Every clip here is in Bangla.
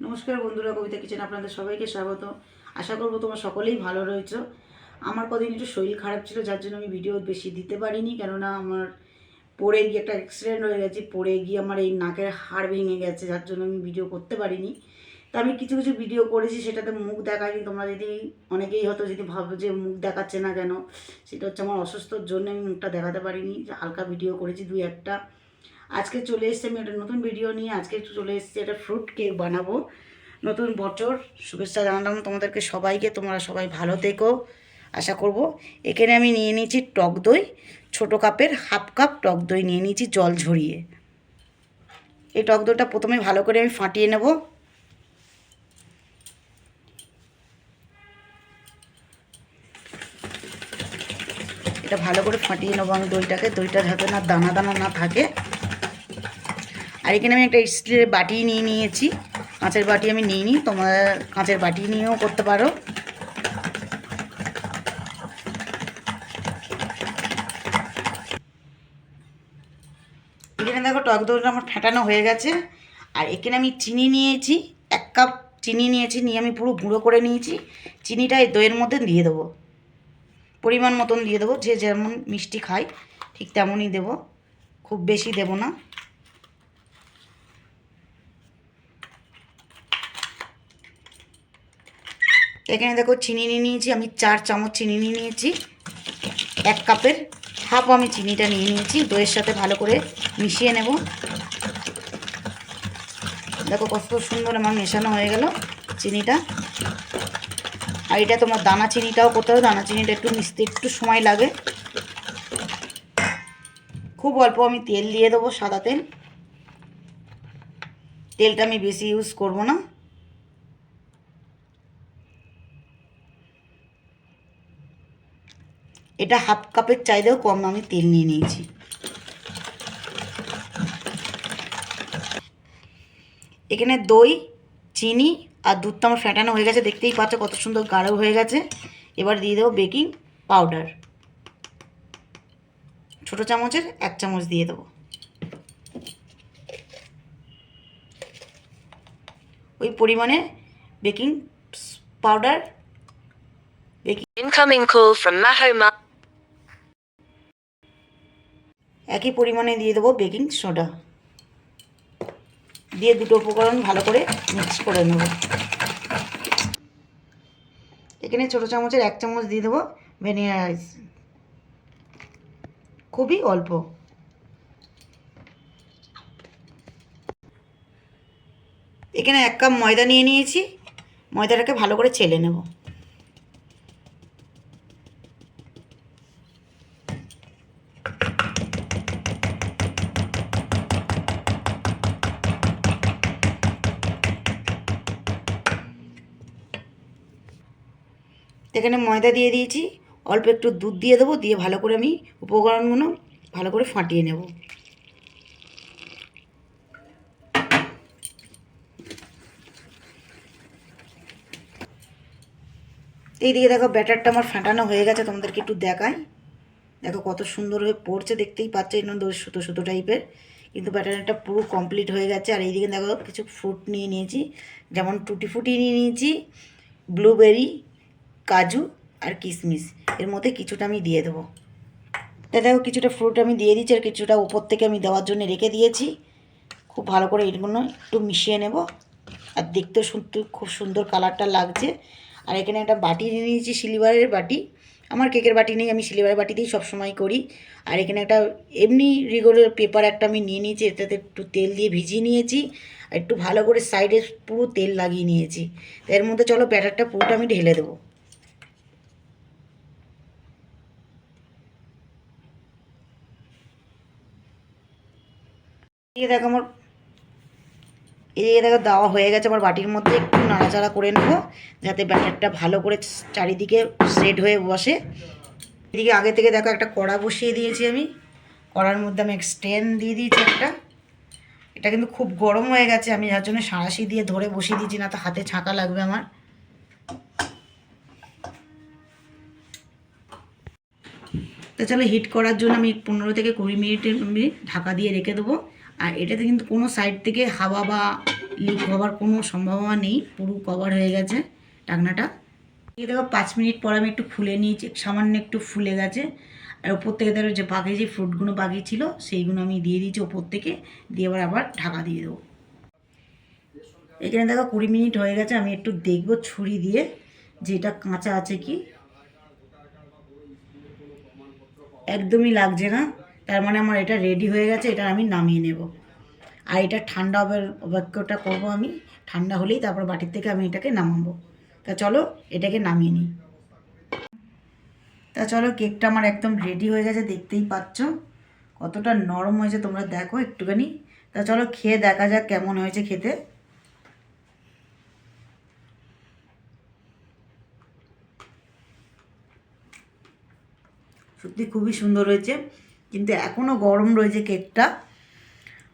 নমস্কার বন্ধুরা, কবিতা কিচেন আপনাদের সবাইকে স্বাগত। আশা করব তোমরা সকলেই ভালো রয়েছ। আমার কদিন একটু শরীর খারাপ ছিল, যার জন্য আমি ভিডিও বেশি দিতে পারিনি, কেননা আমার পড়ে গিয়ে একটা অ্যাক্সিডেন্ট হয়ে গেছে, পড়ে গিয়ে আমার এই নাকের হাড় ভেঙে গেছে, যার জন্য আমি ভিডিও করতে পারিনি। তা আমি কিছু কিছু ভিডিও করেছি, সেটাতে মুখ দেখাইনি তোমরা যদি অনেকেই হয়তো যদি ভাবো যে মুখ দেখাচ্ছে না কেন, সেটা হচ্ছে আমার অসুস্থর জন্য আমি মুখটা দেখাতে পারিনি। হালকা ভিডিও করেছি, দুই একটা। আজকে চলে এসেছি আমি একটা নতুন ভিডিও নিয়ে। আজকে চলে এসেছি একটা ফ্রুট কেক বানাবো। নতুন বছর শুভেচ্ছা জানালাম তোমাদেরকে সবাইকে। তোমরা সবাই ভালো থেকো, আশা করব। এখানে আমি নিয়ে নিয়েছি টক দই, ছোটো কাপের হাফ কাপ টক দই নিয়ে নিয়েছি জল ঝরিয়ে। এই টক দইটা প্রথমে ভালো করে আমি ফাটিয়ে নেব। এটা ভালো করে ফাটিয়ে নেব আমি দইটাকে। দইটা যাতে না দানা দানা না থাকে। আর এখানে আমি একটা স্টিলের বাটি নিয়ে নিয়েছি। কাঁচের বাটি আমি নিয়ে নিই তোমরা কাঁচের বাটি নিয়েও করতে পারো। এখানে দেখো টক দইটা আমার ফেটানো হয়ে গেছে। আর এখানে আমি চিনি নিয়েছি, এক কাপ চিনি নিয়েছি, নিয়ে আমি পুরো গুঁড়ো করে নিয়েছি। চিনিটা এই দইয়ের মধ্যে দিয়ে দেবো। পরিমাণ মতন দিয়ে দেবো, যে যেমন মিষ্টি খায়, ঠিক তেমনই দেবো। খুব বেশি দেবো না। এখানে দেখো চিনি নিয়ে নিয়েছি, আমি চার চামচ চিনি নিয়ে নিয়েছি। এক কাপের হাফ আমি চিনিটা নিয়ে নিয়েছি, দইয়ের সাথে ভালো করে মিশিয়ে নেব। দেখো কত সুন্দর আমার মেশানো হয়ে গেল চিনিটা। আর এটা তোমার দানা চিনিটাও করতে হবে, দানা চিনিটা একটু মিশতে একটু সময় লাগে। খুব অল্প আমি তেল দিয়ে দেবো সাদা তেল। তেলটা আমি বেশি ইউজ করব না। এটা হাফ কাপের চাইতেও কম আমি তেল নিয়ে নিয়েছি। এখানে দই, চিনি আর দুধটা আমার ফেটানো হয়ে গেছে। দেখতেই পাচ্ছ কত সুন্দর গাঢ় হয়ে গেছে। এবার দিয়ে দেবো বেকিং পাউডার। ছোটো চামচের এক চামচ দিয়ে দেবো। ওই পরিমাণে baking powder. Baking Incoming call from Mahoma. একই পরিমাণে দিয়ে দেবো বেকিং সোডা। দিয়ে দুটো উপকরণ ভালো করে মিক্স করে নেব। এখানে ছোটো চামচের এক চামচ দিয়ে দেবো ভ্যানিলা রাইস। খুবই অল্প। এখানে এক কাপ ময়দা নিয়ে নিয়েছি। ময়দাটাকে ভালো করে চেলে নেব। এখানে ময়দা দিয়ে দিয়েছি। অল্প একটু দুধ দিয়ে দেবো, দিয়ে ভালো করে আমি উপকরণগুলো ভালো করে ফাটিয়ে নেব। এইদিকে দেখো ব্যাটারটা আমার ফাটানো হয়ে গেছে, তোমাদেরকে একটু দেখাই। দেখো কত সুন্দর হয়ে পড়ছে, দেখতেই পাচ্ছ দোষ সুতো সুতো টাইপের। কিন্তু ব্যাটারটা পুরো কমপ্লিট হয়ে গেছে। আর এইদিকে দেখো কিছু ফ্রুট নিয়ে নিয়েছি, যেমন টুটি ফুটি নিয়ে নিয়েছি, ব্লুবেরি কাজু আর কিশমিশ। এর মধ্যে কিছুটা আমি দিয়ে দেবো। তা দেখো, কিছুটা ফ্রুট আমি দিয়ে দিচ্ছি আর কিছুটা উপর থেকে আমি দেওয়ার জন্য রেখে দিয়েছি। খুব ভালো করে এগুলো একটু মিশিয়ে নেব। আর দেখতেও শুনতে খুব সুন্দর কালারটা লাগছে। আর এখানে একটা বাটি নিয়ে নিয়েছি সিলিভারের বাটি। আমার কেকের বাটি নেই, আমি সিলিভারের বাটিতেই সবসময় করি। আর এখানে একটা এমনি রিগোলের পেপার একটা আমি নিয়ে নিয়েছি, এটাতে একটু তেল দিয়ে ভিজিয়ে নিয়েছি। আর একটু ভালো করে সাইডে পুরো তেল লাগিয়ে নিয়েছি। এর মধ্যে চলো ব্যাটারটা পুরোটা আমি ঢেলে দেবো। এই দেখো আমার, এই দেখো দেওয়া হয়ে গেছে আমার বাটির মধ্যে, একটু নাড়াচাড়া করে নেব, যাতে ব্যাটারটা ভালো করে চারিদিকে সেট হয়ে বসে। এদিকে আগে থেকে দেখো একটা কড়া বসিয়ে দিয়েছি আমি, কড়ার মধ্যে আমি স্ট্যান্ড দিয়ে দিয়েছি একটা। এটা কিন্তু খুব গরম হয়ে গেছে, আমি যার জন্য সাঁড়াশি দিয়ে ধরে বসিয়ে দিয়েছি, না তো হাতে ছাঁকা লাগবে আমার। তো চলো হিট করার জন্য আমি পনেরো থেকে কুড়ি মিনিটের আমি ঢাকা দিয়ে রেখে দেবো। আর এটাতে কিন্তু কোনো সাইড থেকে হাওয়া বা লিক হওয়ার কোনো সম্ভাবনা নেই, পুরো কভার হয়ে গেছে ঢাকনাটা। এই দেখো পাঁচ মিনিট পর আমি একটু ফুলে নিয়েছি, সামান্য একটু ফুলে গেছে। আর ওপর থেকে ধরো যে বাকি যে ফ্রুটগুলো বাকি ছিল, সেইগুলো আমি দিয়ে দিয়েছি ওপর থেকে, দিয়ে এবার আবার ঢাকা দিয়ে দেবো। এখানে দেখো কুড়ি মিনিট হয়ে গেছে, আমি একটু দেখব ছুরি দিয়ে যে এটা কাঁচা আছে কি। একদমই লাগছে না। তার মানে আমার এটা রেডি হয়ে গেছে, এটা আমি নামিয়ে নেব। আর এটা ঠান্ডা হবে অপেক্ষাটা করব আমি। ঠান্ডা হলেই তারপর বাটির থেকে আমি এটাকে নামাবো। তা চলো, এটাকে নামিয়ে নিই। তা চলো, কেকটা আমার একদম রেডি হয়ে গেছে, দেখতেই পাচ্ছ। কতটা নরম হয়েছে, তোমরা দেখো একটুখানি। তা চলো, খেয়ে দেখা যাক কেমন হয়েছে খেতে। সত্যি খুবই সুন্দর হয়েছে। কিন্তু এখনও গরম রয়েছে কেকটা।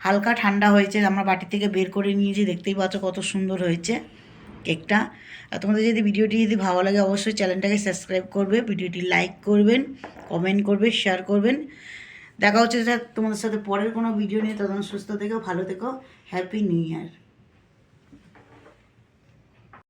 হালকা ঠান্ডা হয়েছে, আমরা বাটি থেকে বের করে নিয়েছি, দেখতেই পাচ্ছ কত সুন্দর হয়েছে কেকটা। আর তোমাদের যদি ভিডিওটি যদি ভালো লাগে, অবশ্যই চ্যানেলটাকে সাবস্ক্রাইব করবে, ভিডিওটি লাইক করবেন, কমেন্ট করবে, শেয়ার করবেন। দেখা হচ্ছে তোমাদের সাথে পরের কোনো ভিডিও নিয়ে তখন সুস্থ থেকো, ভালো থেকো, হ্যাপি নিউ ইয়ার।